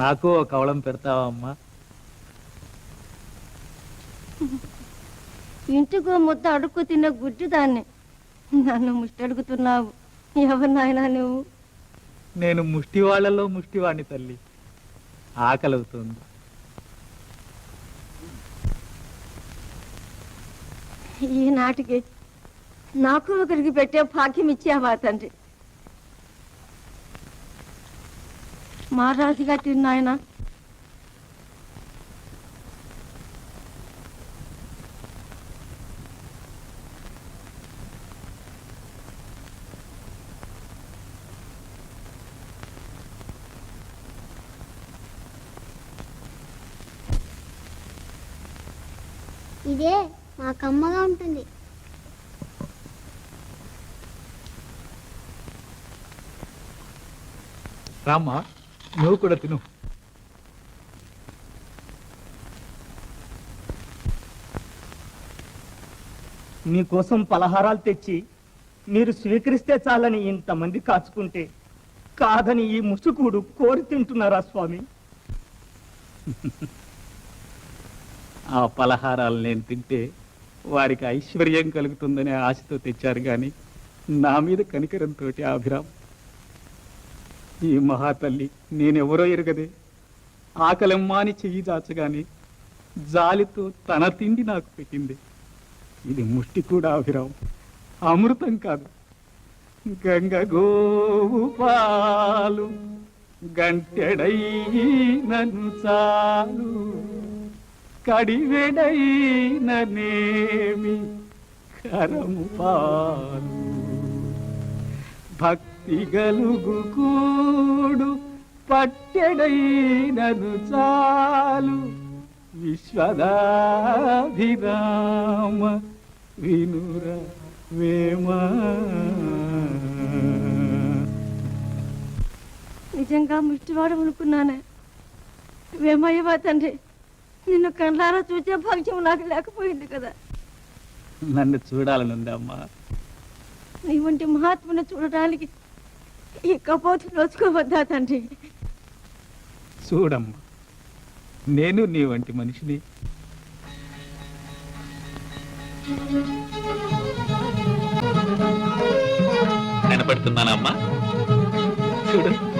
నాకు ఒక కవళం పెడతావా అమ్మా ఇంటికో ముద్ద అడుక్కు తిన్న గుడ్డి దాన్ని. నన్ను ముష్టి అడుగుతున్నావు ఎవరు నాయనా నువ్వు? నేను ముష్టి వాళ్ళలో ముష్టివాణ్ణి తల్లి. ఆకలవుతుంది. ఈనాటికి నాకు ఒకరికి పెట్టే భాగ్యం ఇచ్చావా తండ్రి? మహారాజు గట్టి నాయన. ఇదే మా కమ్మగా ఉంటుంది. రామ్మా. నువ్వు కూడా తిను. మీకోసం పలహారాలు తెచ్చి మీరు స్వీకరిస్తే చాలని ఇంతమంది కాచుకుంటే కాదని ఈ ముసుకుడు కోరి తింటున్నారా స్వామి? ఆ పలహారాలు నేను తింటే వారికి ఐశ్వర్యం కలుగుతుందనే ఆశతో తెచ్చారు కానీ నా మీద కనికరంతో అభిరామ్ ఈ మహాతల్లి నేనెవరో ఎరగదే. ఆకలమ్మాని చెయ్యి దాచగానే జాలితో తన తిండి నాకు పెట్టింది. ఇది ముష్టి కూడా అభిరావు అమృతం కాదు. గంగ గోపాలు పాలు గంటెడై నన్ను చాలు కడివెడై నేమి కరము పాలు. భక్తి గలుగు కూడు పట్టెడైనను చాలు. విశ్వదాభిరామ వినుర వేమ. నిజంగా ముష్టివాడు అనుకున్నానే. వేమయ్యవా తండ్రి నిన్ను కండ్లారా చూసే భాగ్యం నాకు లేకపోయింది కదా. నన్ను చూడాలనుంది అమ్మా. నీ వంటి మహాత్ముని చూడటానికి ఈ కపోతు నోచుకోవద్దా తండ్రి? చూడమ్మా నేను నీ వంటి మనిషిని. కనపడుతున్నానమ్మా చూడు.